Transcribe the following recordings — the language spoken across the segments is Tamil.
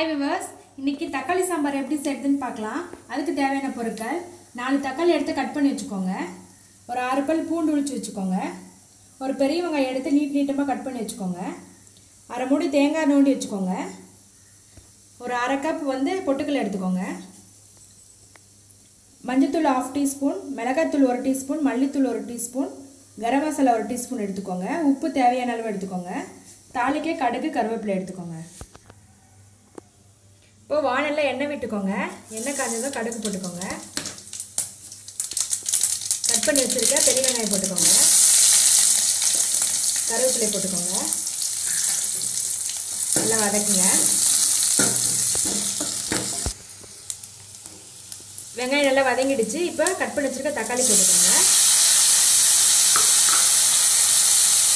ஹாய் விவர்ஸ் இன்னைக்கு தக்காளி சாம்பார் எப்படி செய்யுதுன்னு பார்க்கலாம். அதுக்கு தேவையான பொருட்கள். நாலு தக்காளி எடுத்து கட் பண்ணி வச்சுக்கோங்க. ஒரு ஆறு பல் பூண்டு உளிச்சு வச்சுக்கோங்க. ஒரு பெரிய வெங்காயம் எடுத்து நீட் நீட்டமாக கட் பண்ணி வச்சுக்கோங்க. அரை மூடி தேங்காய் நோண்டி வச்சுக்கோங்க. ஒரு அரை கப் வந்து பொட்டுக்கல் எடுத்துக்கோங்க. மஞ்சத்தூள் ஆஃப் டீஸ்பூன் மிளகாத்தூள் ஒரு டீஸ்பூன் மல்லித்தூள் ஒரு டீஸ்பூன் கரம் மசாலா ஒரு டீஸ்பூன் எடுத்துக்கோங்க. உப்பு தேவையான அளவு எடுத்துக்கோங்க. தாளிக்கே கடுகு கருவேப்பிலை எடுத்துக்கோங்க. இப்போ வானலில் எண்ணெய் விட்டுக்கோங்க. எண்ணெய் காஞ்சதும் கடுகு போட்டுக்கோங்க. கட் பண்ணி வச்சுருக்க பெரிய வெங்காயம் போட்டுக்கோங்க. கருவேப்பிலை போட்டுக்கோங்க. நல்லா வதக்குங்க. வெங்காயம் நல்லா வதங்கிடுச்சு. இப்போ கட் பண்ணி வச்சுருக்க தக்காளி போட்டுக்கோங்க.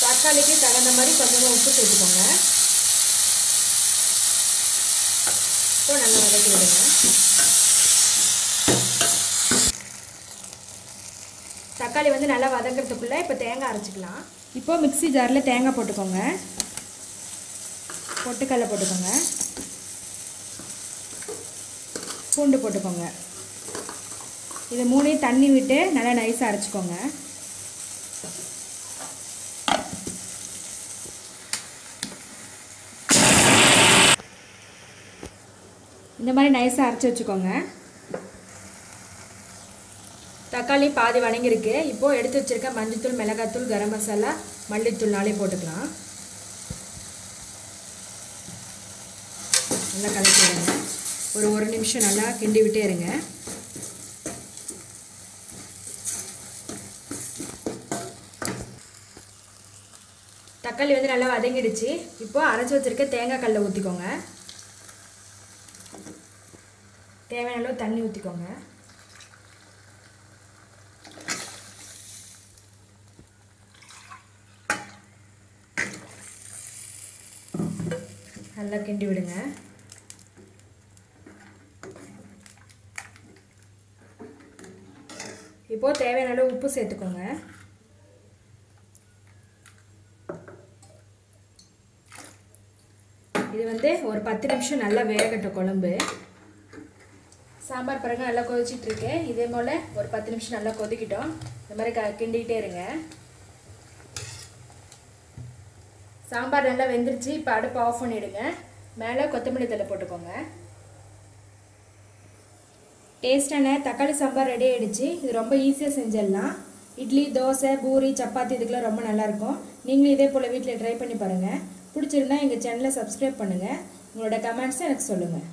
தக்காளிக்கு தகுந்த மாதிரி கொஞ்சமாக உப்பு சேர்த்துக்கோங்க. இப்போ நல்லா வதக்கி விடுங்க. தக்காளி வந்து நல்லா வதங்குறதுக்குள்ளே இப்போ தேங்காய் அரைச்சிக்கலாம். இப்போது மிக்ஸி ஜாரில் தேங்காய் போட்டுக்கோங்க. பொட்டுக்கடலை போட்டுக்கோங்க. பூண்டு போட்டுக்கோங்க. இது மூணையும் தண்ணி விட்டு நல்லா நைஸாக அரைச்சிக்கோங்க. இந்த மாதிரி நைஸாக அரைச்சி வச்சுக்கோங்க. தக்காளி பாதி வணங்கியிருக்கு. இப்போது எடுத்து வச்சுருக்க மஞ்சத்தூள் மிளகாத்தூள் கரம் மசாலா மல்லித்தூள் நாளே போட்டுக்கலாம். நல்லா கலக்கிடுங்க ஒரு ஒரு நிமிஷம் நல்லா கிண்டி விட்டே இருங்க. தக்காளி வந்து நல்லா வதங்கிடுச்சு. இப்போது அரைச்சி வச்சுருக்க தேங்காய் கல்லை ஊற்றிக்கோங்க தேவையான அளவு தண்ணி ஊற்றிக்கோங்க நல்லா கிண்டி விடுங்க. இப்போது தேவையான அளவு உப்பு சேர்த்துக்கோங்க. இது வந்து ஒரு பத்து நிமிஷம் நல்லா வேகட்டும் குழம்பு. சாம்பார் பிறகு நல்லா கொதிச்சிட்டு இதே போல் ஒரு பத்து நிமிஷம் நல்லா கொதிக்கிட்டோம். இந்த மாதிரி க கிண்டிக்கிட்டே இருங்க. சாம்பார் நல்லா வெந்துருச்சு. இப்போ அடுப்பு ஆஃப் பண்ணிவிடுங்க மேலே கொத்தமல்லி தலை போட்டுக்கோங்க. டேஸ்டான தக்காளி சாம்பார் ரெடி ஆகிடுச்சு இது ரொம்ப ஈஸியாக செஞ்சிடலாம். இட்லி தோசை பூரி சப்பாத்தி இதுக்கெல்லாம் ரொம்ப நல்லாயிருக்கும். நீங்களும் இதே போல் வீட்டில் ட்ரை பண்ணி பாருங்கள் பிடிச்சிருந்தா எங்கள் சேனலை சப்ஸ்கிரைப் பண்ணுங்கள் உங்களோட கமெண்ட்ஸை எனக்கு சொல்லுங்கள்